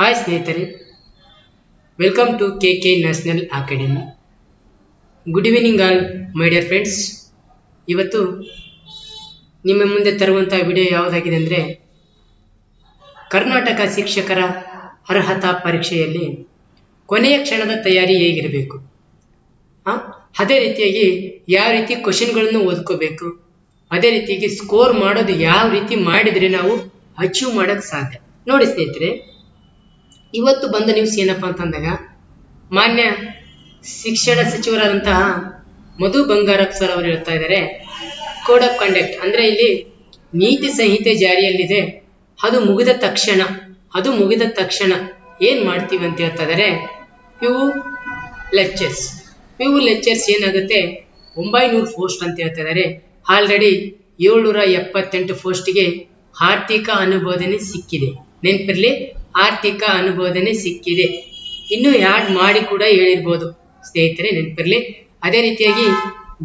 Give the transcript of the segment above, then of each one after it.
Hi ಸ್ನೇಹಿತರೆ. Welcome to K K national academy good evening all my dear friends ಇವತ್ತು ನಿಮ್ಮ ಮುಂದೆ ತರುವಂಥ ವಿಡಿಯೋ ಯಾವುದಾಗಿದೆ ಅಂದರೆ, ಕರ್ನಾಟಕ ಶಿಕ್ಷಕರ ಅರ್ಹತಾ ಪರೀಕ್ಷೆಯಲ್ಲಿ ಕೊನೆಯ ಕ್ಷಣದ ತಯಾರಿ ಹೇಗಿರಬೇಕು? ಅದೇ ರೀತಿಯಾಗಿ ಯಾವ ರೀತಿ ಕ್ವಶನ್ಗಳನ್ನು ಓದ್ಕೋಬೇಕು? ಅದೇ ರೀತಿಯಾಗಿ ಸ್ಕೋರ್ ಮಾಡೋದು ಯಾವ ರೀತಿ ಮಾಡಿದರೆ ನಾವು ಅಚೀವ್ ಮಾಡೋಕ್ಕೆ ಸಾಧ್ಯ? ನೋಡಿ ಸ್ನೇಹಿತರೆ ಇವತ್ತು ಬಂದ ನ್ಯೂಸ್ ಏನಪ್ಪ ಅಂತಂದಾಗ, ಮಾನ್ಯ ಶಿಕ್ಷಣ ಸಚಿವರಾದಂತಹ ಮಧು ಬಂಗಾರಪ್ಪ ಸರ್ ಅವರು ಹೇಳ್ತಾ ಇದ್ದಾರೆ ಕೋಡ್ ಆಫ್ ಕಂಡಕ್ಟ್ ಅಂದ್ರೆ ಇಲ್ಲಿ ನೀತಿ ಸಂಹಿತೆ ಜಾರಿಯಲ್ಲಿದೆ, ಅದು ಮುಗಿದ ತಕ್ಷಣ, ಅದು ಮುಗಿದ ತಕ್ಷಣ ಏನು ಮಾಡ್ತೀವಿ ಅಂತ ಹೇಳ್ತಾ ಇದ್ದಾರೆ ಇವು ಲೆಕ್ಚರ್ಸ್ ಇವು ಲೆಕ್ಚರ್ಸ್ ಏನಾಗುತ್ತೆ, ಒಂಬೈನೂರು ಪೋಸ್ಟ್ ಅಂತ ಹೇಳ್ತಾ ಇದ್ದಾರೆ ಆಲ್ರೆಡಿ ಏಳ್ನೂರ ಎಪ್ಪತ್ತೆಂಟು ಪೋಸ್ಟ್ಗೆ ಆರ್ಥಿಕ ಅನುಮೋದನೆ ಸಿಕ್ಕಿದೆ. ನೆನಪಿರಲಿ? ಆರ್ಥಿಕ ಅನುಮೋದನೆ ಸಿಕ್ಕಿದೆ. ಇನ್ನು ಯಾಡ್ ಮಾಡಿ ಕೂಡ ಹೇಳಿರ್ಬೋದು. ಸ್ನೇಹಿತರೆ, ನೆನಪಿರಲಿ? ಅದೇ ರೀತಿಯಾಗಿ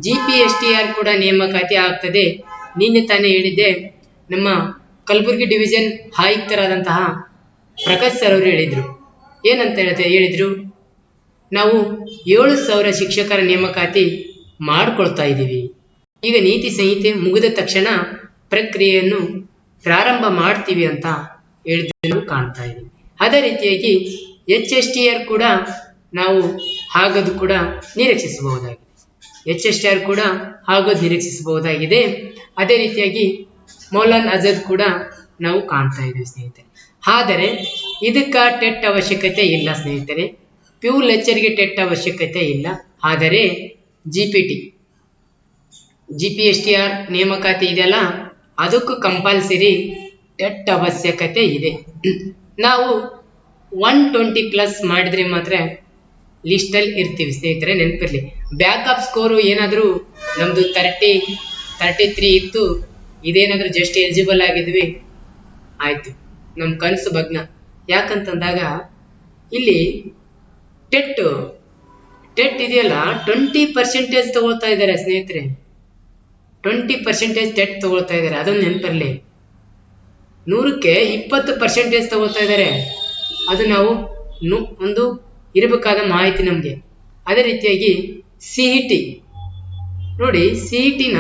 G P S T R ಕೂಡ ನೇಮಕಾತಿ ಆಗ್ತದೆ. ನಿನ್ನೆ ತಾನೇ ಹೇಳಿದ್ದೆ, ನಮ್ಮ ಕಲಬುರಗಿ ಡಿವಿಷನ್ ಆಯುಕ್ತರಾದಂತಹ ಪ್ರಕಾಶ್ ಸರ್ ಅವರು ಹೇಳಿದರು. ಏನಂತ ಹೇಳ್ತಾರೆ ಹೇಳಿದರು? ನಾವು ಏಳು ಸಾವಿರ ಶಿಕ್ಷಕರ ನೇಮಕಾತಿ ಮಾಡಿಕೊಳ್ತಾ ಇದ್ದೀವಿ. ಈಗ ನೀತಿ ಸಂಹಿತೆ ಮುಗಿದ ತಕ್ಷಣ ಪ್ರಕ್ರಿಯೆಯನ್ನು ಪ್ರಾರಂಭ ಮಾಡ್ತೀವಿ ಅಂತ ಹೇಳಿದ್ದನ್ನು ಕಾಣ್ತಾ ಇದೆ. ಅದೇ ರೀತಿಯಾಗಿ ಎಚ್ ಎಸ್ ಟಿ ಆರ್ ಕೂಡ ನಾವು ಹಾಗದು ಕೂಡ ನಿರೀಕ್ಷಿಸಬಹುದಾಗಿದೆ. ಎಚ್ ಎಸ್ ಟಿ ಆರ್ ಕೂಡ ಆಗೋದು ನಿರೀಕ್ಷಿಸಬಹುದಾಗಿದೆ. ಅದೇ ರೀತಿಯಾಗಿ ಮೌಲಾನ್ ಅಜದ್ ಕೂಡ ನಾವು ಕಾಣ್ತಾ ಇದ್ದೀವಿ ಸ್ನೇಹಿತರೆ. ಆದರೆ ಇದಕ್ಕೆ ಟೆಟ್ ಅವಶ್ಯಕತೆ ಇಲ್ಲ ಸ್ನೇಹಿತರೆ. ಪ್ಯೂ ಲೆಕ್ಚರ್ಗೆ ಟೆಟ್ ಅವಶ್ಯಕತೆ ಇಲ್ಲ. ಆದರೆ G P T, G P S T R ನೇಮಕಾತಿ ಇದೆಯಲ್ಲ, ಅದಕ್ಕೂ ಕಂಪಲ್ಸರಿ ಟೆಟ್ ಅವಶ್ಯಕತೆ ಇದೆ. ನಾವು ಒನ್ ಟ್ವೆಂಟಿ ಪ್ಲಸ್ ಮಾಡಿದ್ರೆ ಮಾತ್ರ ಲಿಸ್ಟಲ್ಲಿ ಇರ್ತೀವಿ ಸ್ನೇಹಿತರೆ, ನೆನಪಿರಲಿ. ಬ್ಯಾಕಪ್ ಸ್ಕೋರು ಏನಾದರೂ ನಮ್ಮದು ತರ್ಟಿ ತರ್ಟಿ ತ್ರೀ ಇತ್ತು, ಇದೇನಾದರೂ ಜಸ್ಟ್ ಎಲಿಜಿಬಲ್ ಆಗಿದ್ವಿ, ಆಯಿತು. ನಮ್ಮ ಕನಸು ಭಗ್ನ. ಯಾಕಂತಂದಾಗ ಇಲ್ಲಿ ಟೆಟ್ ಟೆಟ್ ಇದೆಯಲ್ಲ ಟ್ವೆಂಟಿ ಪರ್ಸೆಂಟೇಜ್ ತಗೊಳ್ತಾ ಇದ್ದಾರೆ ಸ್ನೇಹಿತರೆ. ಟ್ವೆಂಟಿ ಪರ್ಸೆಂಟೇಜ್ ಟೆಟ್ ತಗೊಳ್ತಾ ಇದ್ದಾರೆ. ಅದೊಂದು ನೆನಪಿರಲಿ. ನೂರಕ್ಕೆ ಇಪ್ಪತ್ತು ಪರ್ಸೆಂಟೇಜ್ ತಗೋತಾ ಇದ್ದಾರೆ. ಅದು ನಾವು ಒಂದು ಇರಬೇಕಾದ ಮಾಹಿತಿ ನಮಗೆ. ಅದೇ ರೀತಿಯಾಗಿ ಸಿ ಇ ಟಿ ನೋಡಿ ಸಿ ಇ ಟಿನ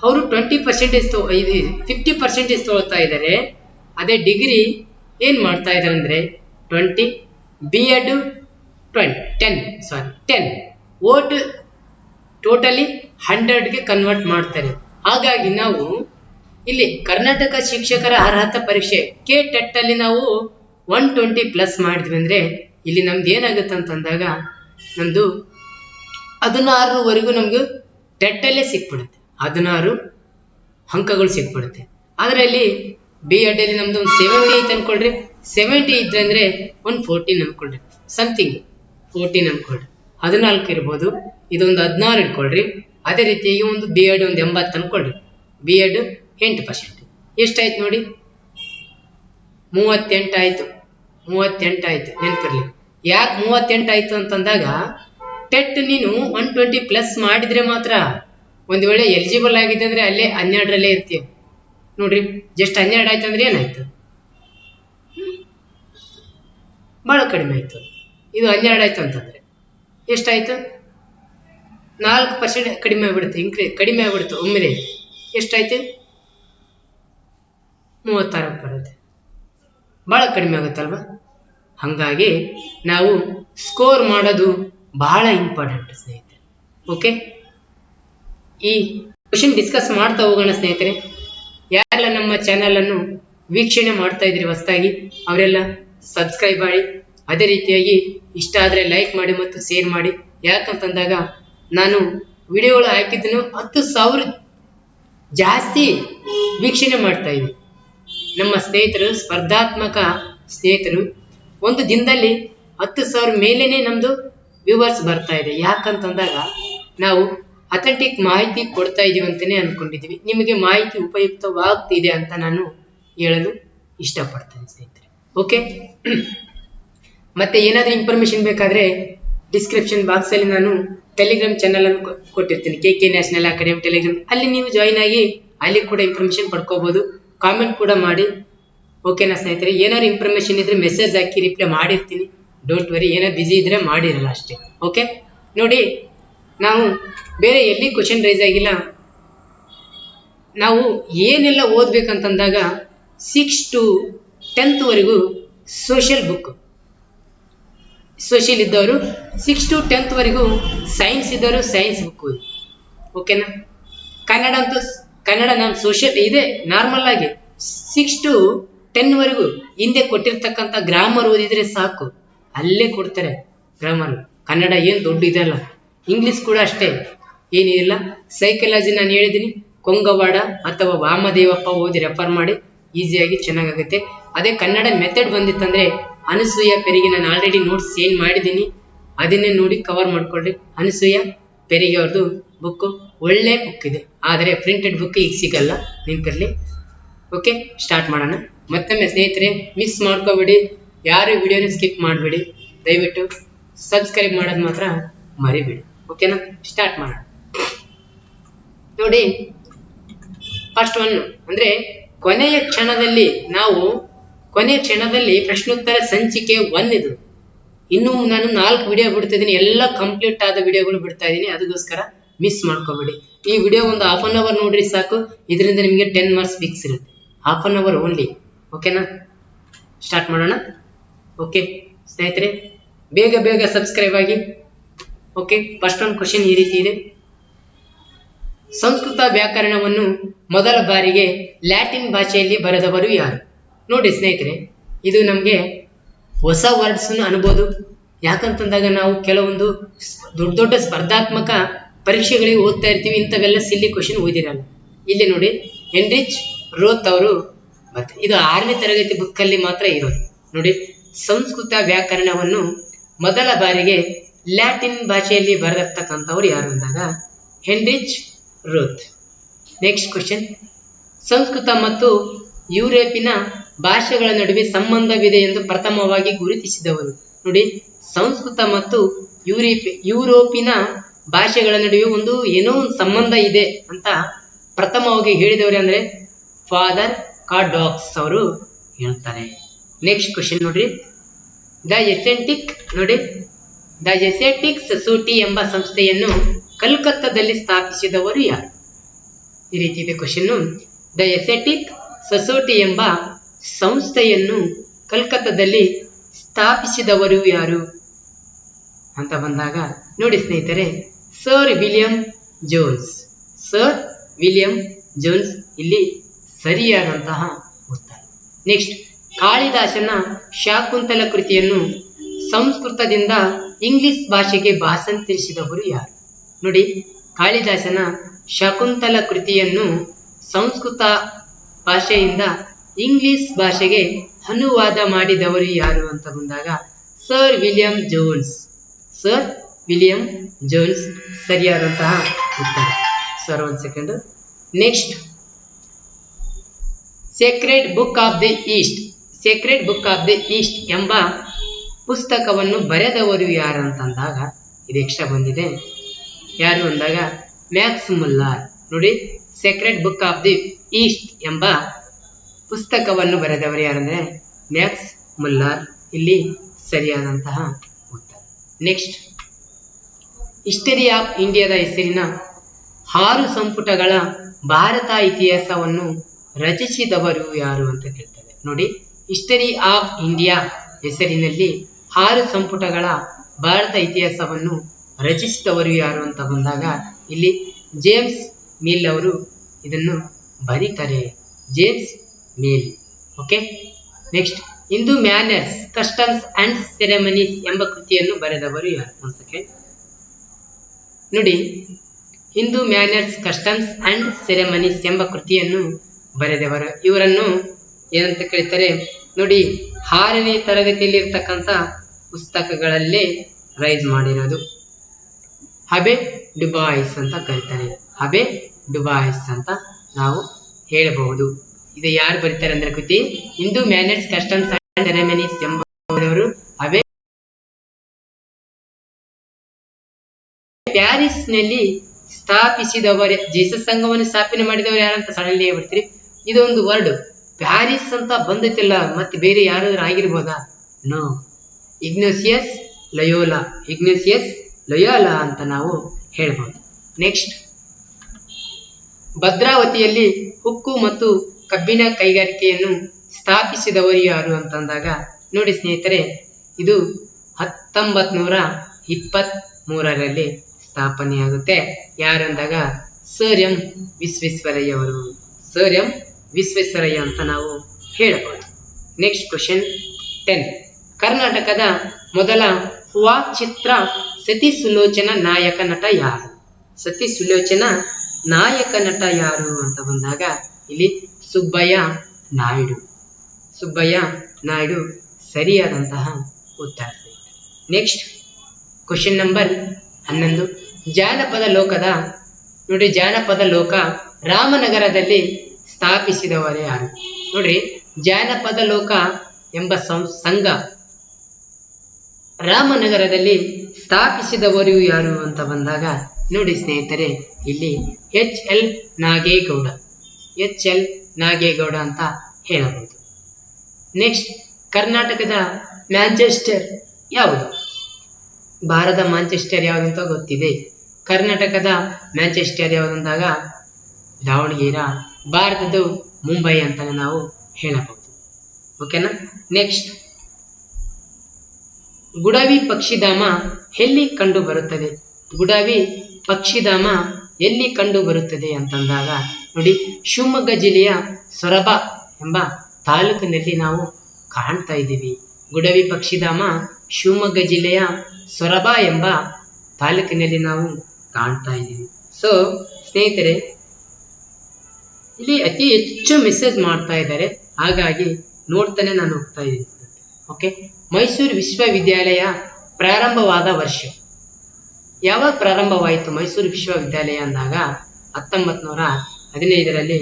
ಅವರು ಟ್ವೆಂಟಿ ಪರ್ಸೆಂಟೇಜ್ ತಗೋ ಇದು ಫಿಫ್ಟಿ ಪರ್ಸೆಂಟೇಜ್ ತಗೋತಾ ಇದ್ದಾರೆ. ಅದೇ ಡಿಗ್ರಿ ಏನು ಮಾಡ್ತಾ ಇದ್ದಾರೆ ಅಂದರೆ twenty B Ed twenty ten sorry ten out totally ಹಂಡ್ರೆಡ್ಗೆ convert ಮಾಡ್ತಾರೆ. ಹಾಗಾಗಿ ನಾವು ಇಲ್ಲಿ ಕರ್ನಾಟಕ ಶಿಕ್ಷಕರ ಅರ್ಹತಾ ಪರೀಕ್ಷೆ ಕೆ ಟೆಟ್ ಅಲ್ಲಿ ನಾವು ಒನ್ ಟ್ವೆಂಟಿ ಪ್ಲಸ್ ಮಾಡಿದ್ವಿ ಅಂದ್ರೆ ಇಲ್ಲಿ ನಮ್ದು ಏನಾಗುತ್ತೆ ಅಂತಂದಾಗ ನಮ್ದು ಹದಿನಾರರವರೆಗೂ ನಮ್ಗೆ ಟೆಟ್ಟಲ್ಲೇ ಸಿಕ್ಬಿಡುತ್ತೆ. ಹದಿನಾರು ಅಂಕಗಳು ಸಿಕ್ಬಿಡುತ್ತೆ. ಆದರೆ ಅಲ್ಲಿ ಬಿ ಅಲ್ಲಿ ನಮ್ದು ಒಂದು ಸೆವೆಂಟಿ ಐತೆ ಅನ್ಕೊಳ್ರಿ. ಸೆವೆಂಟಿ ಇದ್ರೆ ಅಂದ್ರೆ ಒಂದು ಫೋರ್ಟೀನ್ ಅನ್ಕೊಳ್ರಿ. ಸಮಥಿಂಗ್ ಫೋರ್ಟೀನ್ ಅನ್ಕೊಳ್ರಿ. ಹದಿನಾಲ್ಕು ಇರ್ಬೋದು. ಇದೊಂದು ಹದಿನಾರು ಇಟ್ಕೊಳ್ರಿ. ಅದೇ ರೀತಿಯಾಗಿ ಒಂದು ಬಿ ಎಡ್ ಒಂದು ಎಂಬತ್ತು ಅನ್ಕೊಳ್ರಿ. ಬಿ ಎಡ್ ಎಂಟು ಪರ್ಸೆಂಟ್ ಎಷ್ಟಾಯ್ತು ನೋಡಿ? ಮೂವತ್ತೆಂಟಾಯಿತು. ಮೂವತ್ತೆಂಟಾಯಿತು. ನೆನಪಿರಲಿ. ಯಾಕೆ ಮೂವತ್ತೆಂಟು ಆಯಿತು ಅಂತಂದಾಗ ಟೆಟ್ ನೀನು ಒನ್ ಟ್ವೆಂಟಿ ಪ್ಲಸ್ ಮಾಡಿದರೆ ಮಾತ್ರ ಒಂದು ವೇಳೆ ಎಲಿಜಿಬಲ್ ಆಗಿದೆ ಅಂದರೆ ಅಲ್ಲೇ ಹನ್ನೆರಡರಲ್ಲೇ ಇರ್ತೀಯ. ನೋಡ್ರಿ ಜಸ್ಟ್ ಹನ್ನೆರಡು ಆಯ್ತು ಅಂದ್ರೆ ಏನಾಯ್ತು? ಭಾಳ ಕಡಿಮೆ ಆಯಿತು. ಇದು ಹನ್ನೆರಡು ಆಯ್ತು ಅಂತಂದರೆ. ಎಷ್ಟಾಯಿತು? ನಾಲ್ಕು ಪರ್ಸೆಂಟ್ ಕಡಿಮೆ ಆಗ್ಬಿಡುತ್ತೆ. ಇನ್ಕ್ರೀ ಕಡಿಮೆ ಆಗ್ಬಿಡುತ್ತೆ ಒಮ್ಮೆಲೆ. ಎಷ್ಟಾಯ್ತು? ಮೂವತ್ತಾರು ಬರುತ್ತೆ. ಭಾಳ ಕಡಿಮೆ ಆಗುತ್ತಲ್ವ? ಹಾಗಾಗಿ ನಾವು ಸ್ಕೋರ್ ಮಾಡೋದು ಬಹಳ ಇಂಪಾರ್ಟೆಂಟ್ ಸ್ನೇಹಿತರೆ. ಓಕೆ ಈ ಕ್ವಶನ್ ಡಿಸ್ಕಸ್ ಮಾಡ್ತಾ ಹೋಗೋಣ ಸ್ನೇಹಿತರೆ. ಯಾರೆಲ್ಲ ನಮ್ಮ ಚಾನಲನ್ನು ವೀಕ್ಷಣೆ ಮಾಡ್ತಾ ಇದ್ರಿ ಹೊಸದಾಗಿ ಅವರೆಲ್ಲ ಸಬ್ಸ್ಕ್ರೈಬ್ ಮಾಡಿ, ಅದೇ ರೀತಿಯಾಗಿ ಇಷ್ಟ ಆದರೆ ಲೈಕ್ ಮಾಡಿ ಮತ್ತು ಶೇರ್ ಮಾಡಿ. ಯಾಕಂತಂದಾಗ ನಾನು ವಿಡಿಯೋಗಳು ಹಾಕಿದ್ದನ್ನು ಹತ್ತು ಸಾವಿರ ಜಾಸ್ತಿ ವೀಕ್ಷಣೆ ಮಾಡ್ತಾ ಇದ್ದೀನಿ. ನಮ್ಮ ಸ್ನೇಹಿತರು, ಸ್ಪರ್ಧಾತ್ಮಕ ಸ್ನೇಹಿತರು, ಒಂದು ದಿನದಲ್ಲಿ ಹತ್ತು ಸಾವಿರ ಮೇಲೇನೆ ನಮ್ಮದು ವ್ಯೂವರ್ಸ್ ಬರ್ತಾ ಇದೆ. ಯಾಕಂತಂದಾಗ ನಾವು ಅಥೆಂಟಿಕ್ ಮಾಹಿತಿ ಕೊಡ್ತಾ ಇದೀವಿ ಅಂತಾನೆ ಅಂದ್ಕೊಂಡಿದ್ದೀವಿ ನಿಮಗೆ ಮಾಹಿತಿ ಉಪಯುಕ್ತವಾಗ್ತಿದೆ ಅಂತ ನಾನು ಹೇಳಲು ಇಷ್ಟಪಡ್ತೇನೆ ಸ್ನೇಹಿತರೆ. ಓಕೆ ಮತ್ತೆ ಏನಾದರೂ ಇನ್ಫಾರ್ಮೇಷನ್ ಬೇಕಾದ್ರೆ ಡಿಸ್ಕ್ರಿಪ್ಷನ್ ಬಾಕ್ಸಲ್ಲಿ ನಾನು ಟೆಲಿಗ್ರಾಮ್ ಚಾನಲ್ ಅನ್ನು ಕೊಟ್ಟಿರ್ತೀನಿ. K K national academy Telegram ಅಲ್ಲಿ ನೀವು ಜಾಯಿನ್ ಆಗಿ ಅಲ್ಲಿ ಕೂಡ ಇನ್ಫಾರ್ಮೇಷನ್ ಪಡ್ಕೋಬೋದು. ಕಾಮೆಂಟ್ ಕೂಡ ಮಾಡಿ. ಓಕೆನಾ ಸ್ನೇಹಿತರೆ, ಏನಾದ್ರು ಇನ್ಫಾರ್ಮೇಶನ್ ಇದ್ರೆ ಮೆಸೇಜ್ ಹಾಕಿ ರಿಪ್ಲೈ ಮಾಡಿರ್ತೀನಿ. ಡೋಂಟ್ ವರಿ ಏನೋ ಬಿಸಿ ಇದ್ರೆ ಮಾಡಿರಲ್ಲ ಅಷ್ಟೇ. ಓಕೆ ನೋಡಿ, ನಾವು ಬೇರೆ ಎಲ್ಲಿ ಕ್ವಶನ್ ರೈಸ್ ಆಗಿಲ್ಲ. ನಾವು ಏನೆಲ್ಲ ಓದ್ಬೇಕಂತಂದಾಗ ಸಿಕ್ಸ್ ಟು ಟೆಂತ್ವರೆಗೂ ಸೋಷಿಯಲ್ ಬುಕ್ ಸೋಷಿಯಲ್ ಇದ್ದವರು ಸಿಕ್ಸ್ ಟು ಟೆಂತ್ವರೆಗೂ ಸೈನ್ಸ್ ಇದ್ದವರು ಸೈನ್ಸ್ ಬುಕ್ ಓದಿ. ಓಕೆನಾ ಕನ್ನಡ ಅಂತೂ ಕನ್ನಡ ನಮ್ಮ ಸೋಷಿಯಲ್ ಇದೆ ನಾರ್ಮಲ್ ಆಗಿ. ಸಿಕ್ಸ್ ಟು ಟೆನ್ವರೆಗೂ ಹಿಂದೆ ಕೊಟ್ಟಿರ್ತಕ್ಕಂಥ ಗ್ರಾಮರ್ ಓದಿದ್ರೆ ಸಾಕು. ಅಲ್ಲೇ ಕೊಡ್ತಾರೆ ಗ್ರಾಮರ್ ಕನ್ನಡ ಏನು ದೊಡ್ಡ ಇದಲ್ಲ. ಇಂಗ್ಲಿಷ್ ಕೂಡ ಅಷ್ಟೇ. ಏನಿಲ್ಲ ಸೈಕಲಾಜಿ ನಾನು ಹೇಳಿದಿನಿ. ಕೊಂಗವಾಡ ಅಥವಾ ವಾಮದೇವಪ್ಪ ಓದಿ ರೆಫರ್ ಮಾಡಿ. ಈಸಿಯಾಗಿ ಚೆನ್ನಾಗಾಗುತ್ತೆ. ಅದೇ ಕನ್ನಡ ಮೆಥಡ್ ಬಂದಿತ್ತಂದ್ರೆ ಅನಸೂಯ ಪೆರಿಗೆ ನಾನು ಆಲ್ರೆಡಿ ನೋಟ್ಸ್ ಏನ್ ಮಾಡಿದ್ದೀನಿ ಅದನ್ನೇ ನೋಡಿ ಕವರ್ ಮಾಡ್ಕೊಳ್ರಿ. ಅನಸೂಯ ಪೆರಿಗೆ ಅವ್ರದ್ದು ಬುಕ್ಕು ಒಳ್ಳೆ ಬುಕ್ ಇದೆ. ಆದರೆ ಪ್ರಿಂಟೆಡ್ ಬುಕ್ ಈಗ ಸಿಗಲ್ಲ. ನಿಂತಿರಲಿ ಓಕೆ ಸ್ಟಾರ್ಟ್ ಮಾಡೋಣ. ಮತ್ತೊಮ್ಮೆ ಸ್ನೇಹಿತರೆ ಮಿಸ್ ಮಾಡ್ಕೋಬೇಡಿ. ಯಾರು ವಿಡಿಯೋನ ಸ್ಕಿಪ್ ಮಾಡಬೇಡಿ. ದಯವಿಟ್ಟು ಸಬ್ಸ್ಕ್ರೈಬ್ ಮಾಡೋದು ಮಾತ್ರ ಮರಿಬೇಡಿ. ಓಕೆನಾ ಸ್ಟಾರ್ಟ್ ಮಾಡೋಣ. ನೋಡಿ ಫಸ್ಟ್ ಒನ್ ಅಂದ್ರೆ ಕೊನೆಯ ಕ್ಷಣದಲ್ಲಿ ನಾವು ಕೊನೆಯ ಕ್ಷಣದಲ್ಲಿ ಪ್ರಶ್ನೋತ್ತರ ಸಂಚಿಕೆ ಒಂದಿದು ಇನ್ನು ನಾನು ನಾಲ್ಕು ವಿಡಿಯೋ ಬಿಡ್ತಾ ಇದ್ದೀನಿ ಎಲ್ಲ ಕಂಪ್ಲೀಟ್ ಆದ ವಿಡಿಯೋಗಳು ಬಿಡ್ತಾ ಇದ್ದೀನಿ ಅದಕ್ಕೋಸ್ಕರ ಮಿಸ್ ಮಾಡ್ಕೋಬೇಡಿ. ಈ ವಿಡಿಯೋ ಒಂದು ಹಾಫ್ ಅನ್ ಅವರ್ ನೋಡ್ರಿ ಸಾಕು. ಇದರಿಂದ ನಿಮಗೆ ಟೆನ್ ಮಾರ್ಕ್ಸ್ ಫಿಕ್ಸ್ ಇರುತ್ತೆ. ಹಾಫ್ ಅನ್ ಅವರ್ ಓನ್ಲಿ ಓಕೆನಾ ಸ್ಟಾರ್ಟ್ ಮಾಡೋಣ? ಓಕೆ ಸ್ನೇಹಿತರೆ, ಬೇಗ ಬೇಗ ಸಬ್ಸ್ಕ್ರೈಬ್ ಆಗಿ. ಓಕೆ ಫಸ್ಟ್ ಒಂದು ಕ್ವಶನ್ ಈ ರೀತಿ ಇದೆ. ಸಂಸ್ಕೃತ ವ್ಯಾಕರಣವನ್ನು ಮೊದಲ ಬಾರಿಗೆ ಲ್ಯಾಟಿನ್ ಭಾಷೆಯಲ್ಲಿ ಬರೆದವರು ಯಾರು? ನೋಡಿ ಸ್ನೇಹಿತರೆ, ಇದು ನಮಗೆ ಹೊಸ ವರ್ಡ್ಸ್ ಅನ್ಬೋದು. ಯಾಕಂತಂದಾಗ ನಾವು ಕೆಲವೊಂದು ದೊಡ್ಡ ದೊಡ್ಡ ಸ್ಪರ್ಧಾತ್ಮಕ ಪರೀಕ್ಷೆಗಳಿಗೆ ಓದ್ತಾ ಇರ್ತೀವಿ, ಇಂಥವೆಲ್ಲ ಸಿಲ್ಲಿ ಕ್ವಶನ್ ಓದಿರಲ್ಲ. ಇಲ್ಲಿ ನೋಡಿ ಹೆನ್ರಿಚ್ ರೋತ್ ಅವರು ಮತ್ತೆ ಇದು ಆರನೇ ತರಗತಿ ಬುಕ್ಕಲ್ಲಿ ಮಾತ್ರ ಇರೋದು. ನೋಡಿ, ಸಂಸ್ಕೃತ ವ್ಯಾಕರಣವನ್ನು ಮೊದಲ ಬಾರಿಗೆ ಲ್ಯಾಟಿನ್ ಭಾಷೆಯಲ್ಲಿ ಬರೆದಿರ್ತಕ್ಕಂಥವ್ರು ಯಾರು ಅಂದಾಗ Heinrich Roth next question Sanskrit ಮತ್ತು ಯುರೋಪಿನ ಭಾಷೆಗಳ ನಡುವೆ ಸಂಬಂಧವಿದೆ ಎಂದು ಪ್ರಥಮವಾಗಿ ಗುರುತಿಸಿದವರು ನೋಡಿ, ಸಂಸ್ಕೃತ ಮತ್ತು ಯುರೋಪ್, ಯುರೋಪಿನ ಭಾಷೆಗಳ ನಡುವೆ ಒಂದು ಏನೋ ಒಂದು ಸಂಬಂಧ ಇದೆ ಅಂತ ಪ್ರಥಮವಾಗಿ ಹೇಳಿದವರು ಅಂದ್ರೆ ಫಾದರ್ ಕಾರ್ಡಾಕ್ಸ್ ಅವರು ಹೇಳ್ತಾರೆ. ನೆಕ್ಸ್ಟ್ ಕ್ವಶನ್ ನೋಡ್ರಿ. ದ ಎಸೆಂಟಿಕ್ ನೋಡಿ ದ ಎಸೆಟಿಕ್ ಸೊಸೈಟಿ ಎಂಬ ಸಂಸ್ಥೆಯನ್ನು ಕಲ್ಕತ್ತಾದಲ್ಲಿ ಸ್ಥಾಪಿಸಿದವರು ಯಾರು? ಈ ರೀತಿ ಇದೆ ಕ್ವಶನ್ ದ ಎಸೆಟಿಕ್ ಸೊಸೈಟಿ ಎಂಬ ಸಂಸ್ಥೆಯನ್ನು ಕಲ್ಕತ್ತಾದಲ್ಲಿ ಸ್ಥಾಪಿಸಿದವರು ಯಾರು? ಅಂತ ಬಂದಾಗ, ನೋಡಿ ಸ್ನೇಹಿತರೆ, sir William Jones. Sir William Jones ಇಲ್ಲಿ ಸರಿಯಾದಂತಹ ಉತ್ತರ. ನೆಕ್ಸ್ಟ್, ಕಾಳಿದಾಸನ ಶಾಕುಂತಲ ಕೃತಿಯನ್ನು ಸಂಸ್ಕೃತದಿಂದ ಇಂಗ್ಲಿಷ್ ಭಾಷೆಗೆ ಭಾಷಾಂತರಿಸಿದವರು ಯಾರು? ನೋಡಿ, ಕಾಳಿದಾಸನ ಶಕುಂತಲ ಕೃತಿಯನ್ನು ಸಂಸ್ಕೃತ ಭಾಷೆಯಿಂದ ಇಂಗ್ಲಿಷ್ ಭಾಷೆಗೆ ಅನುವಾದ ಮಾಡಿದವರು ಯಾರು ಅಂತ ಬಂದಾಗ sir William Jones. Sir William Jones ಸರಿಯಾದಂತಹ ಉತ್ತರ. ಸರ್ ಒಂದು second next sacred book of the east sacred book of the east ಎಂಬ ಪುಸ್ತಕವನ್ನು ಬರೆದವರು ಯಾರು ಅಂತಂದಾಗ ಇದು ಎಕ್ಸ್ಟ್ರಾ ಬಂದಿದೆ. ಯಾರು ಅಂದಾಗ ಮ್ಯಾಕ್ಸ್ ಮುಲ್ಲಾರ್. ನೋಡಿ sacred book of the east ಎಂಬ ಪುಸ್ತಕವನ್ನು ಬರೆದವರು ಯಾರಂದ್ರೆ ಮ್ಯಾಕ್ಸ್ ಮುಲ್ಲಾರ್. ಇಲ್ಲಿ ಸರಿಯಾದಂತಹ ಉತ್ತರ. ನೆಕ್ಸ್ಟ್, ಹಿಸ್ಟರಿ ಆಫ್ ಇಂಡಿಯಾದ ಹೆಸರಿನ ಆರು ಸಂಪುಟಗಳ ಭಾರತ ಇತಿಹಾಸವನ್ನು ರಚಿಸಿದವರು ಯಾರು ಅಂತ ಕೇಳ್ತಾರೆ. ನೋಡಿ, ಹಿಸ್ಟರಿ ಆಫ್ ಇಂಡಿಯಾ ಹೆಸರಿನಲ್ಲಿ ಆರು ಸಂಪುಟಗಳ ಭಾರತ ಇತಿಹಾಸವನ್ನು ರಚಿಸಿದವರು ಯಾರು ಅಂತ ಬಂದಾಗ ಇಲ್ಲಿ ಜೇಮ್ಸ್ ಮಿಲ್ ಅವರು ಇದನ್ನು ಬರೀತಾರೆ. James Mill. Okay next Hindu manners customs and ceremonies ಎಂಬ ಕೃತಿಯನ್ನು ಬರೆದವರು ಯಾರು? ಒಂದು ಸೆಕೆಂಡ್ ನೋಡಿ. Hindu manners customs and ceremonies ಎಂಬ ಕೃತಿಯನ್ನು ಬರೆದವರು. ಇವರನ್ನು ಏನಂತ ಕರೀತಾರೆ? ನೋಡಿ, ಆರನೇ ತರಗತಿಯಲ್ಲಿ ಇರ್ತಕ್ಕಂಥ ಪುಸ್ತಕಗಳಲ್ಲೇ ರೈಸ್ ಮಾಡಿರೋದು. ಹಬೆ ಡುಬಾಯ್ಸ್ ಅಂತ ಕರೀತಾರೆ. ಹಬೆ ಡುಬಾಯ್ಸ್ ಅಂತ ನಾವು ಹೇಳಬಹುದು. ಇದು ಯಾರು ಬರೀತಾರೆ ಅಂದ್ರೆ ಕೃತಿ Hindu manners customs and ceremonies ಅವೇ ಪ್ಯಾರಿಸ್ನಲ್ಲಿ ಸ್ಥಾಪಿಸಿದವರೇ. ಜೀಸಸ್ ಸಂಘವನ್ನು ಸ್ಥಾಪನೆ ಮಾಡಿದವರು ಯಾರಂತ ಸಡನ್ಲಿ ಹೇಳ್ಬಿಡ್ತೀರಿ? ಇದೊಂದು ವರ್ಡ್. ಪ್ಯಾರಿಸ್ ಅಂತ ಬಂದೈತಿಲ್ಲ, ಮತ್ತೆ ಬೇರೆ ಯಾರಾದ್ರೂ ಆಗಿರ್ಬೋದಾ? No. Ignatius Loyola. Ignatius Loyola ಅಂತ ನಾವು ಹೇಳ್ಬೋದು. ನೆಕ್ಸ್ಟ್. ಭದ್ರಾವತಿಯಲ್ಲಿ ಉಕ್ಕು ಮತ್ತು ಕಬ್ಬಿಣ ಕೈಗಾರಿಕೆಯನ್ನು ಸ್ಥಾಪಿಸಿದವರು ಯಾರು ಅಂತಂದಾಗ, ನೋಡಿ ಸ್ನೇಹಿತರೆ, ಇದು ಹತ್ತೊಂಬತ್ ನೂರ ಇಪ್ಪತ್ತ್ ಮೂರರಲ್ಲಿ ಸ್ಥಾಪನೆಯಾಗುತ್ತೆ. ಯಾರಂದಾಗ? ಸರ್ ಎಂ ವಿಶ್ವೇಶ್ವರಯ್ಯ ಅವರು. ಸರ್ ಎಂ ವಿಶ್ವೇಶ್ವರಯ್ಯ ಅಂತ ನಾವು ಹೇಳಬಹುದು. ನೆಕ್ಸ್ಟ್ ಕ್ವಶನ್ ಟೆನ್ ಕರ್ನಾಟಕದ ಮೊದಲ ಹುವಾ ಚಿತ್ರ ಸತಿ ಸುಲೋಚನ ನಾಯಕ ನಟ ಯಾರು? ಸತಿ ಸುಲೋಚನ ನಾಯಕ ನಟ ಯಾರು ಅಂತ ಬಂದಾಗ, ಇಲ್ಲಿ ಸುಬ್ಬಯ್ಯ ನಾಯ್ಡು. ಸುಬ್ಬಯ್ಯ ನಾಯ್ಡು ಸರಿಯಾದಂತಹ ಉತ್ತರ. ನೆಕ್ಸ್ಟ್ ಕ್ವಶನ್ ನಂಬರ್ ಹನ್ನೊಂದು. ಜಾನಪದ ಲೋಕದ ನೋಡಿ ಜಾನಪದ ಲೋಕ ರಾಮನಗರದಲ್ಲಿ ಸ್ಥಾಪಿಸಿದವರೇ ಯಾರು? ನೋಡ್ರಿ ಜಾನಪದ ಲೋಕ ಎಂಬ ಸಂಘ ರಾಮನಗರದಲ್ಲಿ ಸ್ಥಾಪಿಸಿದವರು ಯಾರು ಅಂತ ಬಂದಾಗ ನೋಡಿ ಸ್ನೇಹಿತರೆ ಇಲ್ಲಿ H L Nagegowda. H L Nagegowda ಅಂತ ಹೇಳಬಹುದು. ನೆಕ್ಸ್ಟ್ ಕರ್ನಾಟಕದ ಮ್ಯಾಂಚೆಸ್ಟರ್ ಯಾವುದು? ಭಾರತ ಮ್ಯಾಂಚೆಸ್ಟರ್ ಯಾವುದು ಅಂತ ಗೊತ್ತಿದೆ. ಕರ್ನಾಟಕದ ಮ್ಯಾಂಚೆಸ್ಟರ್ ಯಾವುದು ಅಂದಾಗ ದಾವಣಗೆರೆ ಭಾರತದ ಮುಂಬೈ ಅಂತ ನಾವು ಹೇಳಬಹುದು. ಓಕೆನಾ ನೆಕ್ಸ್ಟ್ ಗುಡವಿ ಪಕ್ಷಿಧಾಮ ಎಲ್ಲಿ ಕಂಡು ಬರುತ್ತದೆ? ಗುಡವಿ ಪಕ್ಷಿಧಾಮ ಎಲ್ಲಿ ಕಂಡು ಬರುತ್ತದೆ ಅಂತಂದಾಗ ನೋಡಿ, ಶಿವಮೊಗ್ಗ ಜಿಲ್ಲೆಯ ಸೊರಬ ಎಂಬ ತಾಲೂಕಿನಲ್ಲಿ ನಾವು ಕಾಣ್ತಾ ಇದ್ದೀವಿ. ಗುಡವಿ ಪಕ್ಷಿಧಾಮ ಶಿವಮೊಗ್ಗ ಜಿಲ್ಲೆಯ ಸೊರಬ ಎಂಬ ತಾಲೂಕಿನಲ್ಲಿ ನಾವು ಕಾಣ್ತಾ ಇದ್ದೀವಿ. ಸೊ ಸ್ನೇಹಿತರೆ, ಇಲ್ಲಿ ಅತಿ ಹೆಚ್ಚು ಮೆಸೇಜ್ ಮಾಡ್ತಾ ಇದ್ದಾರೆ. ಹಾಗಾಗಿ ನೋಡ್ತಾನೆ ನಾನು ಹೋಗ್ತಾ ಇದ್ದೀನಿ. ಓಕೆ ಮೈಸೂರು ವಿಶ್ವವಿದ್ಯಾಲಯ ಪ್ರಾರಂಭವಾದ ವರ್ಷ. ಯಾವಾಗ ಪ್ರಾರಂಭವಾಯಿತು ಮೈಸೂರು ವಿಶ್ವವಿದ್ಯಾಲಯ ಅಂದಾಗ ಹತ್ತೊಂಬತ್ತು ನೂರ ಹದಿನೈದರಲ್ಲಿ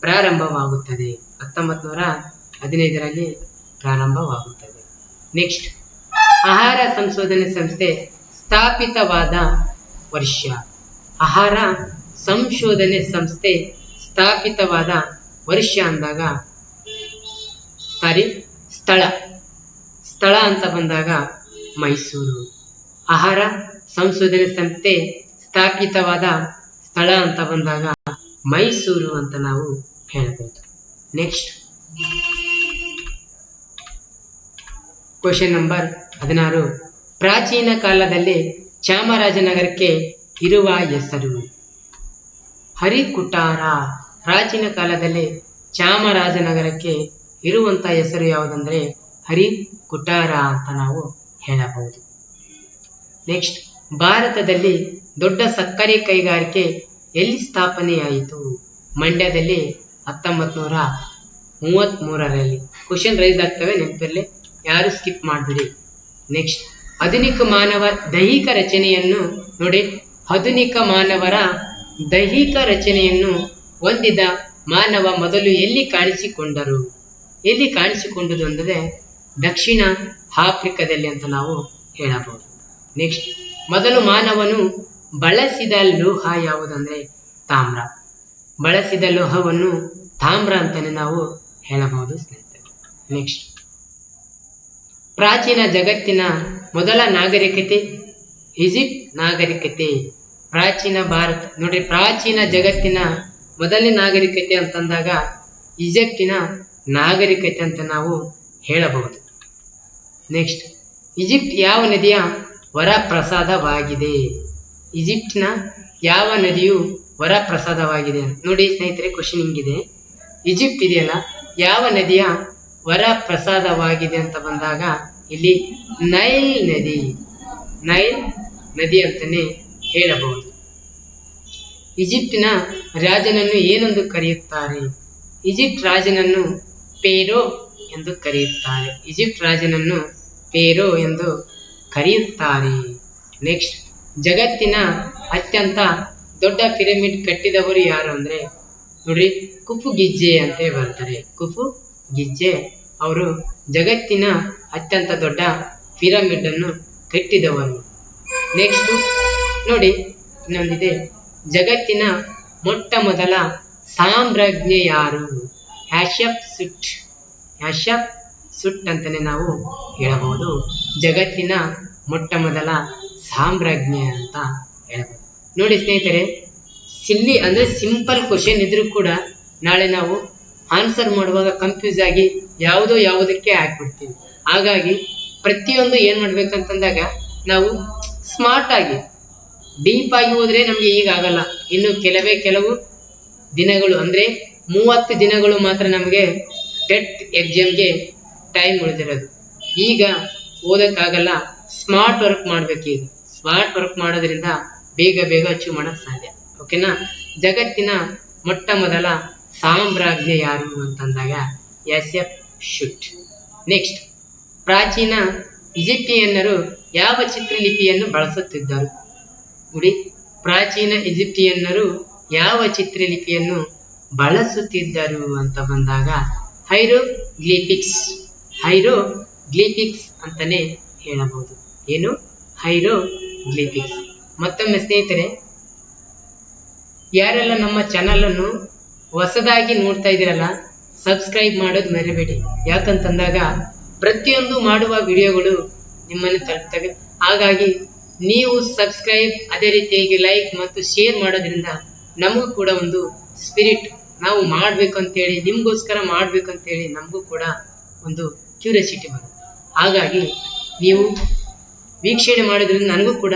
ಪ್ರಾರಂಭವಾಗುತ್ತದೆ. ಹತ್ತೊಂಬತ್ತು ನೂರ ಹದಿನೈದರಲ್ಲಿ ಪ್ರಾರಂಭವಾಗುತ್ತದೆ. ನೆಕ್ಸ್ಟ್ ಆಹಾರ ಸಂಶೋಧನೆ ಸಂಸ್ಥೆ ಸ್ಥಾಪಿತವಾದ ವರ್ಷ. ಆಹಾರ ಸಂಶೋಧನೆ ಸಂಸ್ಥೆ ಸ್ಥಾಪಿತವಾದ ವರ್ಷ ಅಂದಾಗ ಸಾರಿ ಸ್ಥಳ. ಸ್ಥಳ ಅಂತ ಬಂದಾಗ ಮೈಸೂರು. ಆಹಾರ ಸಂಶೋಧನೆ ಸಂಸ್ಥೆ ಸ್ಥಾಪಿತವಾದ ಸ್ಥಳ ಅಂತ ಬಂದಾಗ ಮೈಸೂರು ಅಂತ ನಾವು ಹೇಳಬಹುದು. ನೆಕ್ಸ್ಟ್ ಕ್ವಶನ್ ನಂಬರ್ ಹದಿನಾರು. ಪ್ರಾಚೀನ ಕಾಲದಲ್ಲಿ ಚಾಮರಾಜನಗರಕ್ಕೆ ಇರುವ ಹೆಸರು. ಹರಿಕುಟಾರ. ಪ್ರಾಚೀನ ಕಾಲದಲ್ಲಿ ಚಾಮರಾಜನಗರಕ್ಕೆ ಇರುವಂತ ಹೆಸರು ಯಾವುದಂದ್ರೆ ಹರಿಕುಟಾರ ಅಂತ ನಾವು ಹೇಳಬಹುದು. ನೆಕ್ಸ್ಟ್ ಭಾರತದಲ್ಲಿ ದೊಡ್ಡ ಸಕ್ಕರೆ ಕೈಗಾರಿಕೆ ಎಲ್ಲಿ ಸ್ಥಾಪನೆಯಾಯಿತು? ಮಂಡ್ಯದಲ್ಲಿ ಹತ್ತೊಂಬತ್ತು ನೂರ ಮೂವತ್ತ್ ಮೂರರಲ್ಲಿ ಕ್ವಶನ್ ರೈಸ್ ಆಗ್ತವೆ, ನೆನಪಿರಲಿ. ಯಾರು ಸ್ಕಿಪ್ ಮಾಡಬೇಡಿ. ನೆಕ್ಸ್ಟ್ ಆಧುನಿಕ ಮಾನವ ದೈಹಿಕ ರಚನೆಯನ್ನು ನೋಡಿ. ಆಧುನಿಕ ಮಾನವರ ದೈಹಿಕ ರಚನೆಯನ್ನು ಹೊಂದಿದ ಮಾನವ ಮೊದಲು ಎಲ್ಲಿ ಕಾಣಿಸಿಕೊಂಡರು? ಎಲ್ಲಿ ಕಾಣಿಸಿಕೊಂಡರು ಅಂದರೆ ದಕ್ಷಿಣ ಆಫ್ರಿಕಾದಲ್ಲಿ ಅಂತ ನಾವು ಹೇಳಬಹುದು. ನೆಕ್ಸ್ಟ್ ಮೊದಲು ಮಾನವನು ಬಳಸಿದ ಲೋಹ ಯಾವುದಂದ್ರೆ ತಾಮ್ರ. ಬಳಸಿದ ಲೋಹವನ್ನು ತಾಮ್ರ ಅಂತಾನೆ ನಾವು ಹೇಳಬಹುದು ಸ್ನೇಹಿತರೆ. ನೆಕ್ಸ್ಟ್ ಪ್ರಾಚೀನ ಜಗತ್ತಿನ ಮೊದಲ ನಾಗರಿಕತೆ ಈಜಿಪ್ಟ್ ನಾಗರಿಕತೆ. ಪ್ರಾಚೀನ ಭಾರತ ನೋಡ್ರಿ ಪ್ರಾಚೀನ ಜಗತ್ತಿನ ಮೊದಲನೇ ನಾಗರಿಕತೆ ಅಂತಂದಾಗ ಈಜಿಪ್ಟಿನ ನಾಗರಿಕತೆ ಅಂತ ನಾವು ಹೇಳಬಹುದು. ನೆಕ್ಸ್ಟ್ ಈಜಿಪ್ಟ್ ಯಾವ ನದಿಯ ವರಪ್ರಸಾದವಾಗಿದೆ? ಈಜಿಪ್ಟಿನ ಯಾವ ನದಿಯು ವರಪ್ರಸಾದವಾಗಿದೆ? ನೋಡಿ ಸ್ನೇಹಿತರೆ ಕ್ವಶನ್ ಹಿಂಗಿದೆ. ಈಜಿಪ್ಟ್ ಇದೆಯಲ್ಲ, ಯಾವ ನದಿಯ ವರ ಪ್ರಸಾದವಾಗಿದೆ ಅಂತ ಬಂದಾಗ ಇಲ್ಲಿ ನೈಲ್ ನದಿ ನೈಲ್ ನದಿ ಅಂತಾನೆ ಹೇಳಬಹುದು. ಈಜಿಪ್ಟಿನ ರಾಜನನ್ನು ಏನೆಂದು ಕರೆಯುತ್ತಾರೆ? ಈಜಿಪ್ಟ್ ರಾಜನನ್ನು ಪೇರೋ ಎಂದು ಕರೆಯುತ್ತಾರೆ. ಈಜಿಪ್ಟ್ ರಾಜನನ್ನು ಪೇರೋ ಎಂದು ಕರೆಯುತ್ತಾರೆ. ನೆಕ್ಸ್ಟ್ ಜಗತ್ತಿನ ಅತ್ಯಂತ ದೊಡ್ಡ ಪಿರಮಿಡ್ ಕಟ್ಟಿದವರು ಯಾರು ಅಂದ್ರೆ ನೋಡ್ರಿ, ಕುಫು ಗಿಜ್ಜೆ ಅಂತ ಬರ್ತಾರೆ ಕುಫು ಗಿಜ್ಜೆ ಅವರು ಜಗತ್ತಿನ ಅತ್ಯಂತ ದೊಡ್ಡ ಪಿರಮಿಡ್ ಅನ್ನು ಕಟ್ಟಿದವರು. ನೆಕ್ಸ್ಟ್ ನೋಡಿ ಇನ್ನೊಂದಿದೆ. ಜಗತ್ತಿನ ಮೊಟ್ಟ ಮೊದಲ ಸಾಮ್ರಾಜ್ಞೆ ಯಾರು? ಹ್ಯಾಶಪ್ ಸುಟ್. ಹ್ಯಾಶಪ್ ಸುಟ್ ಅಂತಲೇ ನಾವು ಹೇಳಬಹುದು. ಜಗತ್ತಿನ ಮೊಟ್ಟ ಮೊದಲ ಸಾಮ್ರಾಜ್ಞಿ ಅಂತ ಹೇಳ್ಬೋದು. ನೋಡಿ ಸ್ನೇಹಿತರೆ, ಸಿಲ್ಲಿ ಅಂದರೆ ಸಿಂಪಲ್ ಕ್ವಶನ್ ಇದ್ರೂ ಕೂಡ ನಾಳೆ ನಾವು ಆನ್ಸರ್ ಮಾಡುವಾಗ ಕನ್ಫ್ಯೂಸ್ ಆಗಿ ಯಾವುದೋ ಯಾವುದಕ್ಕೆ ಹಾಕ್ಬಿಡ್ತೀವಿ. ಹಾಗಾಗಿ ಪ್ರತಿಯೊಂದು ಏನು ಮಾಡ್ಬೇಕಂತಂದಾಗ ನಾವು ಸ್ಮಾರ್ಟ್ ಆಗಿ ಡೀಪ್ ಆಗಿ ಹೋದ್ರೆ ನಮಗೆ ಈಗ ಆಗಲ್ಲ. ಇನ್ನು ಕೆಲವೇ ಕೆಲವು ದಿನಗಳು ಅಂದರೆ ಮೂವತ್ತು ದಿನಗಳು ಮಾತ್ರ ನಮಗೆ ಟೆಟ್ ಎಕ್ಸಾಮ್ಗೆ ಟೈಮ್ ಉಳಿದಿರೋದು. ಈಗ ಓದೋಕ್ಕಾಗಲ್ಲ ಸ್ಮಾರ್ಟ್ ವರ್ಕ್ ಮಾಡ್ಬೇಕು ಸ್ಮಾರ್ಟ್ ವರ್ಕ್ ಮಾಡೋದ್ರಿಂದ ಬೇಗ ಬೇಗ ಅಚೀವ್ ಮಾಡೋಕ್ಕೆ ಸಾಧ್ಯ. ಓಕೆನಾ ಜಗತ್ತಿನ ಮೊಟ್ಟ ಮೊದಲ ಸಾಮ್ರಾಜ್ಯ ಯಾರು ಅಂತಂದಾಗ ಎಸ್ ಎಫ್ ಶುಟ್. ನೆಕ್ಸ್ಟ್ ಪ್ರಾಚೀನ ಈಜಿಪ್ಟಿಯನ್ನರು ಯಾವ ಚಿತ್ರಲಿಪಿಯನ್ನು ಬಳಸುತ್ತಿದ್ದರು? ನೋಡಿ, ಪ್ರಾಚೀನ ಈಜಿಪ್ಟಿಯನ್ನರು ಯಾವ ಚಿತ್ರಲಿಪಿಯನ್ನು ಬಳಸುತ್ತಿದ್ದರು ಅಂತ ಬಂದಾಗ ಹೈರೋಗ್ಲಿಪಿಕ್ಸ್ ಹೈರೋಗ್ಲಿಪಿಕ್ಸ್ ಅಂತಲೇ ಹೇಳಬಹುದು. ಏನು? ಹೈರೋಗ್ಲಿಪಿಕ್ಸ್ ಮತ್ತೊಮ್ಮೆ ಸ್ನೇಹಿತರೆ, ಯಾರೆಲ್ಲ ನಮ್ಮ ಚಾನಲನ್ನು ಹೊಸದಾಗಿ ನೋಡ್ತಾ ಇದ್ದೀರಲ್ಲ, ಸಬ್ಸ್ಕ್ರೈಬ್ ಮಾಡೋದು ಮರಿಬೇಡಿ. ಯಾಕಂತಂದಾಗ ಪ್ರತಿಯೊಂದು ಮಾಡುವ ವಿಡಿಯೋಗಳು ನಿಮ್ಮನ್ನು ತಲುಪ್ತವೆ. ಹಾಗಾಗಿ ನೀವು ಸಬ್ಸ್ಕ್ರೈಬ್, ಅದೇ ರೀತಿಯಾಗಿ ಲೈಕ್ ಮತ್ತು ಶೇರ್ ಮಾಡೋದ್ರಿಂದ ನಮಗೂ ಕೂಡ ಒಂದು ಸ್ಪಿರಿಟ್ ನಾವು ಮಾಡಬೇಕು ಅಂತೇಳಿ, ನಿಮಗೋಸ್ಕರ ಮಾಡಬೇಕು ಅಂತೇಳಿ ನಮಗೂ ಕೂಡ ಒಂದು ಕ್ಯೂರಿಯಾಸಿಟಿ ಬರುತ್ತೆ ಹಾಗಾಗಿ ನೀವು ವೀಕ್ಷಣೆ ಮಾಡೋದ್ರಿಂದ ನನಗೂ ಕೂಡ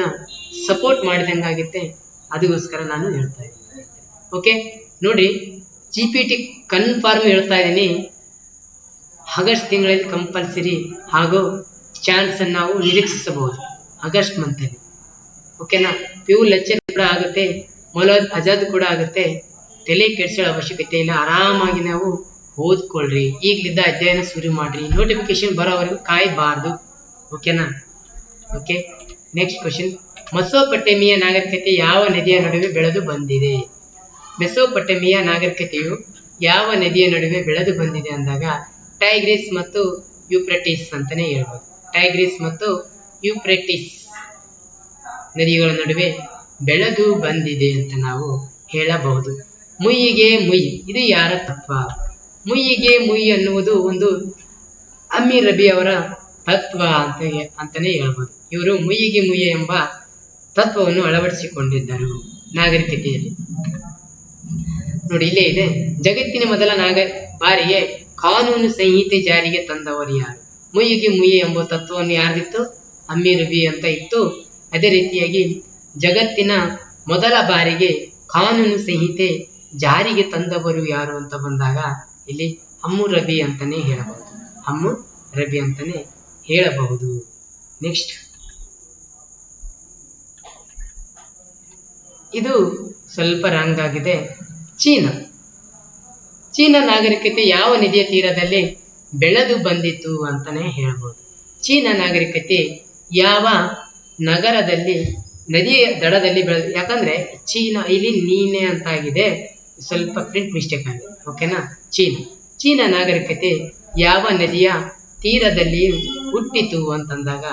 ಸಪೋರ್ಟ್ ಮಾಡಿದಂಗಾಗುತ್ತೆ. ಅದಕ್ಕೋಸ್ಕರ ನಾನು ಹೇಳ್ತಾ ಇದ್ದೀನಿ. ಓಕೆ ನೋಡಿ ಜಿ ಪಿ ಟಿ ಕನ್ಫರ್ಮ್ ಹೇಳ್ತಾ ಇದ್ದೀನಿ. ಆಗಸ್ಟ್ ತಿಂಗಳಲ್ಲಿ ಕಂಪಲ್ಸರಿ ಹಾಗೂ ಚಾನ್ಸನ್ನು ನಾವು ನಿರೀಕ್ಷಿಸಬಹುದು. ಆಗಸ್ಟ್ ಮಂತಲ್ಲಿ ಓಕೆನಾ ಪಿ ಯು ಲೆಕ್ಚರ್ ಕೂಡ ಆಗುತ್ತೆ. ಮೊಲದ್ ಅಜಾದ್ ಕೂಡ ಆಗುತ್ತೆ. ತಲೆ ಕೆಡಿಸೋ ಅವಶ್ಯಕತೆ ಇಲ್ಲ. ಆರಾಮಾಗಿ ನಾವು ಓದ್ಕೊಳ್ರಿ. ಈಗಲಿದ್ದ ಅಧ್ಯಯನ ಶುರು ಮಾಡ್ರಿ. ನೋಟಿಫಿಕೇಶನ್ ಬರೋವರೆಗೂ ಕಾಯಬಾರ್ದು. ಓಕೆನಾ ಓಕೆ ನೆಕ್ಸ್ಟ್ ಕ್ವಶನ್ ಮಸೋಪಟೆಮಿಯ ನಾಗರಿಕತೆ ಯಾವ ನದಿಯ ನಡುವೆ ಬೆಳೆದು ಬಂದಿದೆ? ಮೆಸೋಪಟೆಮಿಯ ನಾಗರಿಕತೆಯು ಯಾವ ನದಿಯ ನಡುವೆ ಬೆಳೆದು ಬಂದಿದೆ ಅಂದಾಗ ಟೈಗ್ರಿಸ್ ಮತ್ತು ಯುಪ್ರೆಟಿಸ್ ಅಂತಾನೆ ಹೇಳ್ಬೋದು. ಟೈಗ್ರಿಸ್ ಮತ್ತು ಯುಪ್ರೆಟಿಸ್ ನದಿಗಳ ನಡುವೆ ಬೆಳೆದು ಬಂದಿದೆ ಅಂತ ನಾವು ಹೇಳಬಹುದು. ಮುಯ್ಯಿಗೆ ಮುಯ್, ಇದು ಯಾರ ತತ್ವ? ಮುಯ್ಯಿಗೆ ಮುಯ್ ಅನ್ನುವುದು ಒಂದು ಅಮೀರ್ ರಬಿ ಅವರ ತತ್ವ ಅಂತ ಅಂತಾನೆ ಹೇಳ್ಬೋದು. ಇವರು ಮುಯ್ಯಿಗೆ ಮುಯ್ಯೆ ಎಂಬ ತತ್ವವನ್ನು ಅಳವಡಿಸಿಕೊಂಡಿದ್ದರು ನಾಗರಿಕತೆಯಲ್ಲಿ. ನೋಡಿ, ಇಲ್ಲೇ ಇದೆ. ಜಗತ್ತಿನ ಮೊದಲ ನಾಗ, ಬಾರಿಗೆ ಕಾನೂನು ಸಂಹಿತೆ ಜಾರಿಗೆ ತಂದವರು ಯಾರು? ಮುಯ್ಯಿಗೆ ಮುಯ್ಯೆ ಎಂಬ ತತ್ವವನ್ನು ಯಾರಿತ್ತು ಅಮೀರ್ ರಬಿ ಅಂತ ಇತ್ತು. ಅದೇ ರೀತಿಯಾಗಿ ಜಗತ್ತಿನ ಮೊದಲ ಬಾರಿಗೆ ಕಾನೂನು ಸಂಹಿತೆ ಜಾರಿಗೆ ತಂದವರು ಯಾರು ಅಂತ ಬಂದಾಗ ಇಲ್ಲಿ ಹಮ್ಮು ರಬಿ ಅಂತಾನೆ ಹೇಳಬಹುದು. ಹಮ್ಮು ರಬಿ ಅಂತಾನೆ ಹೇಳಬಹುದು. ನೆಕ್ಸ್ಟ್ ಇದು ಸ್ವಲ್ಪ ರಾಂಗ್ ಆಗಿದೆ. ಚೀನಾ. ಚೀನಾ ನಾಗರಿಕತೆ ಯಾವ ನದಿಯ ತೀರದಲ್ಲಿ ಬೆಳೆದು ಬಂದಿತು ಅಂತಾನೆ ಹೇಳ್ಬೋದು. ಚೀನಾ ನಾಗರಿಕತೆ ಯಾವ ನಗರದಲ್ಲಿ, ನದಿಯ ದಡದಲ್ಲಿ ಬೆಳೆದು ಯಾಕಂದ್ರೆ ಚೀನಾ ಇಲ್ಲಿ ನೀನೆ ಅಂತ ಆಗಿದೆ ಸ್ವಲ್ಪ ಪ್ರಿಂಟ್ ಮಿಸ್ಟೇಕ್ ಆಗಿದೆ. ಓಕೆನಾ ಚೀನಾ. ಚೀನಾ ನಾಗರಿಕತೆ ಯಾವ ನದಿಯ ತೀರದಲ್ಲಿ ಹುಟ್ಟಿತು ಅಂತಂದಾಗ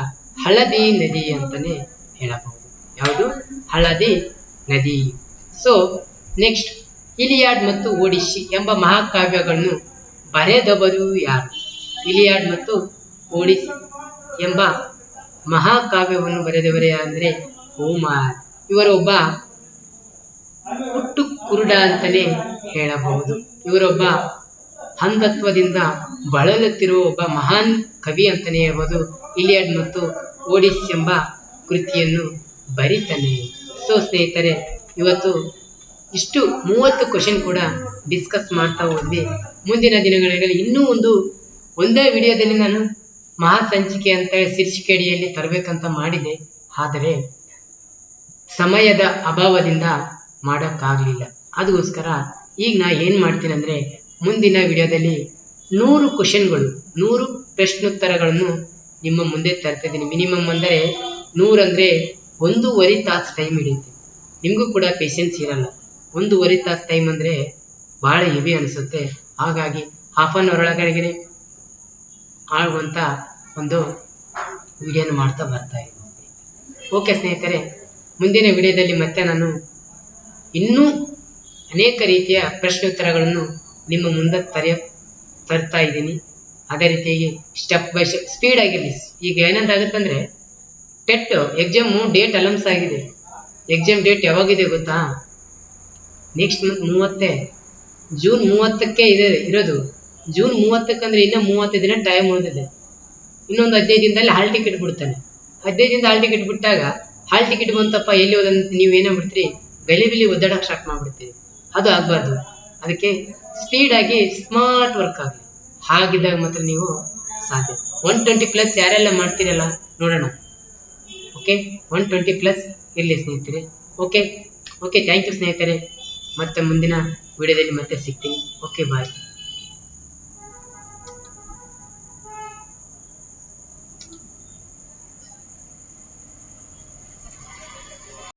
ಹಳದಿ ನದಿ ಅಂತಾನೆ ಹೇಳಬಹುದು. ಯಾವುದು? ಹಳದಿ ನದಿ. ಸೊ ನೆಕ್ಸ್ಟ್ ಇಲಿಯಾಡ್ ಮತ್ತು ಒಡಿಶಿ ಎಂಬ ಮಹಾಕಾವ್ಯಗಳನ್ನು ಬರೆದವರು ಯಾರು? ಇಲಿಯಾಡ್ ಮತ್ತು ಓಡಿಸಿ ಎಂಬ ಮಹಾಕಾವ್ಯವನ್ನು ಬರೆದವರೇ ಯಾರಂದ್ರೆ ಹೋಮಾರ್ ಇವರೊಬ್ಬ ಹುಟ್ಟು ಕುರುಡ ಅಂತಲೇ ಹೇಳಬಹುದು. ಇವರೊಬ್ಬ ಅಂಧತ್ವದಿಂದ ಬಳಲುತ್ತಿರುವ ಒಬ್ಬ ಮಹಾನ್ ಕವಿ ಅಂತಲೇ ಹೇಳ್ಬೋದು. ಇಲಿಯಾಡ್ ಮತ್ತು ಓಡಿಸ್ ಎಂಬ ಕೃತಿಯನ್ನು ಬರಿತಾನೆ. ಸೊ ಸ್ನೇಹಿತರೆ, ಇವತ್ತು ಇಷ್ಟು ಮೂವತ್ತು ಕ್ವಶನ್ ಕೂಡ ಡಿಸ್ಕಸ್ ಮಾಡ್ತಾ ಹೋದ್ವಿ. ಮುಂದಿನ ದಿನಗಳಲ್ಲಿ ಇನ್ನೂ ಒಂದು, ಒಂದೇ ವಿಡಿಯೋದಲ್ಲಿ ನಾನು ಮಹಾ ಸಂಚಿಕೆ ಅಂತ ಶೀರ್ಷಿಕೆಡಿಯಲ್ಲಿ ತರಬೇಕಂತ ಮಾಡಿದೆ ಆದರೆ ಸಮಯದ ಅಭಾವದಿಂದ ಮಾಡೋಕ್ಕಾಗಲಿಲ್ಲ. ಅದಕ್ಕೋಸ್ಕರ ಈಗ ನಾ ಏನು ಮಾಡ್ತೀನಿ ಅಂದರೆ ಮುಂದಿನ ವಿಡಿಯೋದಲ್ಲಿ ನೂರು ಕ್ವಶನ್ಗಳು ನೂರು ಪ್ರಶ್ನೋತ್ತರಗಳನ್ನು ನಿಮ್ಮ ಮುಂದೆ ತರ್ತಿದ್ದೀನಿ ಮಿನಿಮಮ್ ಅಂದರೆ ನೂರಂದರೆ ಒಂದೂವರೆ ತಾಸು ಟೈಮ್ ಹಿಡಿಯುತ್ತೆ. ನಿಮಗೂ ಕೂಡ ಪೇಷನ್ಸ್ ಇರಲ್ಲ. ಒಂದೂವರೆ ತಾಸು ಟೈಮ್ ಅಂದರೆ ಭಾಳ ಹೆವಿ ಅನಿಸುತ್ತೆ. ಹಾಗಾಗಿ ಹಾಫ್ ಆನ್ ಅವರ್ ಒಳಗಡೆಗೆ ಆಗುವಂಥ ಒಂದು ವಿಡಿಯೋನ ಮಾಡ್ತಾ ಬರ್ತಾ ಇದ್ದೀನಿ. ಓಕೆ ಸ್ನೇಹಿತರೆ, ಮುಂದಿನ ವಿಡಿಯೋದಲ್ಲಿ ಮತ್ತೆ ನಾನು ಇನ್ನೂ ಅನೇಕ ರೀತಿಯ ಪ್ರಶ್ನೋತ್ತರಗಳನ್ನು ನಿಮ್ಮ ಮುಂದೆ ತರೆಯ, ತರ್ತಾ ಇದ್ದೀನಿ. ಅದೇ ರೀತಿಯಾಗಿ ಸ್ಟೆಪ್ ಬೈ ಸ್ಟೆಪ್ ಸ್ಪೀಡ್ ಆಗಿರಲಿ. ಈಗ ಏನಂತ ಆಗುತ್ತಂದ್ರೆ ಟೆಟ್ ಎಕ್ಸಾಮ್ ಡೇಟ್ ಅಲಮ್ಸ್ ಆಗಿದೆ. ಎಕ್ಸಾಮ್ ಡೇಟ್ ಯಾವಾಗಿದೆ ಗೊತ್ತಾ? Next month ಮೂವತ್ತೇ. ಜೂನ್ ಮೂವತ್ತಕ್ಕೆ ಇದೆ, ಇರೋದು. ಜೂನ್ ಮೂವತ್ತಕ್ಕಂದ್ರೆ ಇನ್ನೂ ಮೂವತ್ತು ದಿನ ಟೈಮ್ ಉಳಿದಿದೆ. ಇನ್ನೊಂದು ಹದಿನೈದು ದಿನದಲ್ಲಿ ಹಾಲ್ ಟಿಕೆಟ್ ಬಿಡ್ತಾನೆ. ಹದಿನೈದು ದಿನದ ಹಾಲ್ ಟಿಕೆಟ್ ಬಿಟ್ಟಾಗ ಹಾಲ್ ಟಿಕೆಟ್ ಬಂತಪ್ಪ, ಎಲ್ಲಿ ಹೋದಂತ ನೀವು ಏನೇ ಬಿಡ್ತೀರಿ ಬೆಲೆ ಬೆಲೆ ಒದ್ದಾಡಕ್ಕೆ ಸ್ಟಾರ್ಟ್ ಮಾಡಿಬಿಡ್ತೀರಿ. ಅದು ಆಗಬಾರ್ದು. ಅದಕ್ಕೆ ಸ್ಪೀಡ್ ಆಗಿ ಸ್ಮಾರ್ಟ್ ವರ್ಕ್ ಆಗಲಿ. ಹಾಗಿದ್ದಾಗ ಮಾತ್ರ ನೀವು ಸಾಧ್ಯ. ಒನ್ ಟ್ವೆಂಟಿ ಪ್ಲಸ್ ಯಾರೆಲ್ಲ ಮಾಡ್ತೀರಲ್ಲ, ನೋಡೋಣ. ಓಕೆ ಒನ್ ಟ್ವೆಂಟಿ ಪ್ಲಸ್ ಇರಲಿ ಸ್ನೇಹಿತರೆ. ಓಕೆ ಓಕೆ ಥ್ಯಾಂಕ್ ಯು ಸ್ನೇಹಿತರೆ. ಮತ್ತೆ ಮುಂದಿನ ವಿಡಿಯೋದಲ್ಲಿ ಮತ್ತೆ ಸಿಗ್ತೀನಿ. Okay bye